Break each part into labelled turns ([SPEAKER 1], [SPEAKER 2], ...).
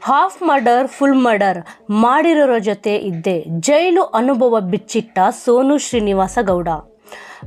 [SPEAKER 1] Half murder, full murder ಮಾಡಿರೋರ ಜೊತೆ ಇದ್ದೆ. ಜೈಲು ಅನುಭವ ಬಿಚ್ಚಿಟ್ಟ ಸೋನು ಶ್ರೀನಿವಾಸ ಗೌಡ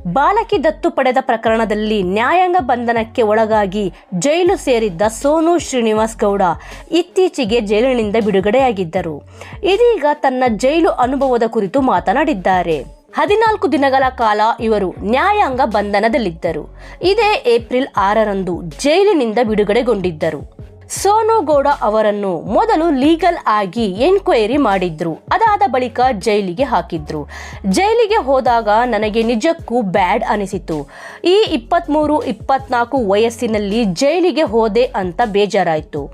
[SPEAKER 1] ಬಾಲಕಿ ದತ್ತು ಪಡೆದ ಪ್ರಕರಣದಲ್ಲಿ ನ್ಯಾಯಾಂಗ ಬಂಧನಕ್ಕೆ ಒಳಗಾಗಿ ಜೈಲು ಸೇರಿದ್ದ ಸೋನು ಶ್ರೀನಿವಾಸ್ ಗೌಡ ಇತ್ತೀಚೆಗೆ ಜೈಲಿನಿಂದ ಬಿಡುಗಡೆಯಾಗಿದ್ದರು. ಇದೀಗ ತನ್ನ ಜೈಲು ಅನುಭವದ ಕುರಿತು ಮಾತನಾಡಿದ್ದಾರೆ. ಹದಿನಾಲ್ಕು ದಿನಗಳ ಕಾಲ ಇವರು ನ್ಯಾಯಾಂಗ ಬಂಧನದಲ್ಲಿದ್ದರು. ಇದೇ ಏಪ್ರಿಲ್ ಆರರಂದು ಜೈಲಿನಿಂದ ಬಿಡುಗಡೆಗೊಂಡಿದ್ದರು. ಸೋನು ಗೌಡ ಅವರನ್ನು ಮೊದಲು ಲೀಗಲ್ ಆಗಿ ಎನ್ಕ್ವೈರಿ ಮಾಡಿದ್ರು. ಅದಾದ ಬಳಿಕ ಜೈಲಿಗೆ ಹಾಕಿದ್ರು. ಜೈಲಿಗೆ ಹೋದಾಗ ನನಗೆ ನಿಜಕ್ಕೂ ಬ್ಯಾಡ್ ಅನಿಸಿತು. ಈ ಇಪ್ಪತ್ತ್ಮೂರು ಇಪ್ಪತ್ನಾಲ್ಕು ವಯಸ್ಸಿನಲ್ಲಿ ಜೈಲಿಗೆ ಹೋದೆ ಅಂತ ಬೇಜಾರಾಯಿತು.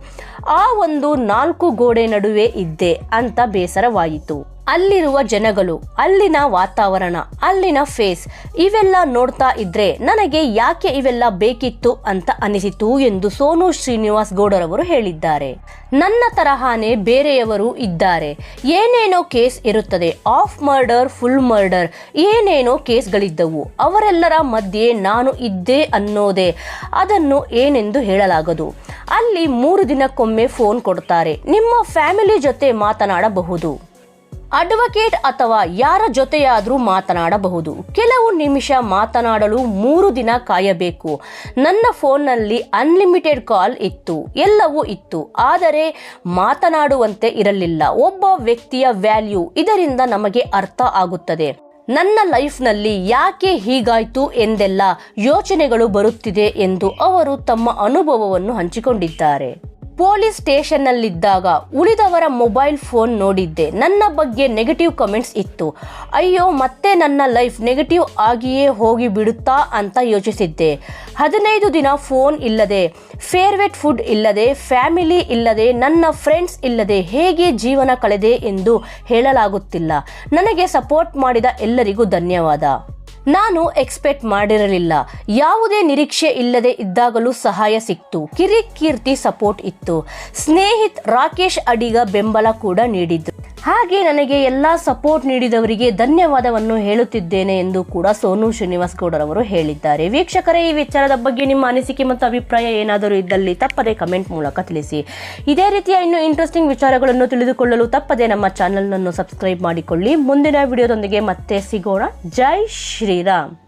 [SPEAKER 1] ಆ ಒಂದು ನಾಲ್ಕು ಗೋಡೆ ನಡುವೆ ಇದ್ದೆ ಅಂತ ಬೇಸರವಾಯಿತು. ಅಲ್ಲಿರುವ ಜನಗಳು, ಅಲ್ಲಿನ ವಾತಾವರಣ, ಅಲ್ಲಿನ ಫೇಸ್ ಇವೆಲ್ಲ ನೋಡ್ತಾ ಇದ್ರೆ ನನಗೆ ಯಾಕೆ ಇವೆಲ್ಲ ಬೇಕಿತ್ತು ಅಂತ ಅನಿಸಿತು ಎಂದು ಸೋನು ಶ್ರೀನಿವಾಸ್ ಗೌಡರವರು ಹೇಳಿದ್ದಾರೆ. ನನ್ನ ತರಹಾನೇ ಬೇರೆಯವರು ಇದ್ದಾರೆ. ಏನೇನೋ ಕೇಸ್ ಇರುತ್ತದೆ, ಆಫ್ ಮರ್ಡರ್, ಫುಲ್ ಮರ್ಡರ್, ಏನೇನೋ ಕೇಸ್ಗಳಿದ್ದವು, ಅವರೆಲ್ಲರ ಮಧ್ಯೆ ನಾನು ಇದ್ದೆ ಅನ್ನೋದೇ ಅದನ್ನು ಏನೆಂದು ಹೇಳಲಾಗದು. ಅಲ್ಲಿ ಮೂರು ದಿನಕ್ಕೊಮ್ಮೆ ಫೋನ್ ಕೊಡ್ತಾರೆ, ನಿಮ್ಮ ಫ್ಯಾಮಿಲಿ ಜೊತೆ ಮಾತನಾಡಬಹುದು. ಅಡ್ವೊಕೇಟ್ ಅಥವಾ ಯಾರ ಜೊತೆಯಾದರೂ ಮಾತನಾಡಬಹುದು. ಕೆಲವು ನಿಮಿಷ ಮಾತನಾಡಲು ಮೂರು ದಿನ ಕಾಯಬೇಕು. ನನ್ನ ಫೋನ್ನಲ್ಲಿ ಅನ್ಲಿಮಿಟೆಡ್ ಕಾಲ್ ಇತ್ತು. ಎಲ್ಲವೂ ಇತ್ತು. ಆದರೆ ಮಾತನಾಡುವಂತೆ ಇರಲಿಲ್ಲ. ಒಬ್ಬ ವ್ಯಕ್ತಿಯ ವ್ಯಾಲ್ಯೂ ಇದರಿಂದ ನಮಗೆ ಅರ್ಥ ಆಗುತ್ತದೆ. ನನ್ನ ಲೈಫ್ನಲ್ಲಿ ಯಾಕೆ ಹೀಗಾಯ್ತು ಎಂದೆಲ್ಲ ಯೋಚನೆಗಳು ಬರುತ್ತಿದೆ ಎಂದು ಅವರು ತಮ್ಮ ಅನುಭವವನ್ನು ಹಂಚಿಕೊಂಡಿದ್ದಾರೆ. ಪೊಲೀಸ್ ಸ್ಟೇಷನ್ನಲ್ಲಿದ್ದಾಗ ಉಳಿದವರ ಮೊಬೈಲ್ ಫೋನ್ ನೋಡಿದ್ದೆ. ನನ್ನ ಬಗ್ಗೆ ನೆಗೆಟಿವ್ ಕಮೆಂಟ್ಸ್ ಇತ್ತು. ಅಯ್ಯೋ, ಮತ್ತೆ ನನ್ನ ಲೈಫ್ ನೆಗೆಟಿವ್ ಆಗಿಯೇ ಹೋಗಿ ಬಿಡುತ್ತಾ ಅಂತ ಯೋಚಿಸಿದ್ದೆ. ಹದಿನೈದು ದಿನ ಫೋನ್ ಇಲ್ಲದೆ ಫೇರ್ವೆಟ್ ಫುಡ್ ಇಲ್ಲದೆ, ಫ್ಯಾಮಿಲಿ ಇಲ್ಲದೆ, ನನ್ನ ಫ್ರೆಂಡ್ಸ್ ಇಲ್ಲದೆ ಹೇಗೆ ಜೀವನ ಕಳೆದೆ ಎಂದು ಹೇಳಲಾಗುತ್ತಿಲ್ಲ. ನನಗೆ ಸಪೋರ್ಟ್ ಮಾಡಿದ ಎಲ್ಲರಿಗೂ ಧನ್ಯವಾದ. ನಾನು ಎಕ್ಸ್ಪೆಕ್ಟ್ ಮಾಡಿರಲಿಲ್ಲ. ಯಾವುದೇ ನಿರೀಕ್ಷೆ ಇಲ್ಲದೆ ಇದ್ದಾಗಲೂ ಸಹಾಯ ಸಿಕ್ತು. ಕಿರಿಕ್ ಕೀರ್ತಿ ಸಪೋರ್ಟ್ ಇತ್ತು. ಸ್ನೇಹಿತ್ ರಾಕೇಶ್ ಅಡಿಗ ಬೆಂಬಲ ಕೂಡ ನೀಡಿದ್ರು. ಹಾಗೆ ನನಗೆ ಎಲ್ಲ ಸಪೋರ್ಟ್ ನೀಡಿದವರಿಗೆ ಧನ್ಯವಾದವನ್ನು ಹೇಳುತ್ತಿದ್ದೇನೆ ಎಂದು ಕೂಡ ಸೋನು ಶ್ರೀನಿವಾಸ್ ಗೌಡರವರು ಹೇಳಿದ್ದಾರೆ. ವೀಕ್ಷಕರೇ, ಈ ವಿಚಾರದ ಬಗ್ಗೆ ನಿಮ್ಮ ಅನಿಸಿಕೆ ಮತ್ತು ಅಭಿಪ್ರಾಯ ಏನಾದರೂ ಇದ್ದಲ್ಲಿ ತಪ್ಪದೆ ಕಮೆಂಟ್ ಮೂಲಕ ತಿಳಿಸಿ. ಇದೇ ರೀತಿಯ ಇನ್ನು ಇಂಟ್ರೆಸ್ಟಿಂಗ್ ವಿಚಾರಗಳನ್ನು ತಿಳಿದುಕೊಳ್ಳಲು ತಪ್ಪದೆ ನಮ್ಮ ಚಾನಲ್ನನ್ನು ಸಬ್ಸ್ಕ್ರೈಬ್ ಮಾಡಿಕೊಳ್ಳಿ. ಮುಂದಿನ ವಿಡಿಯೋದೊಂದಿಗೆ ಮತ್ತೆ ಸಿಗೋಣ. ಜೈ ಶ್ರೀರಾಮ್.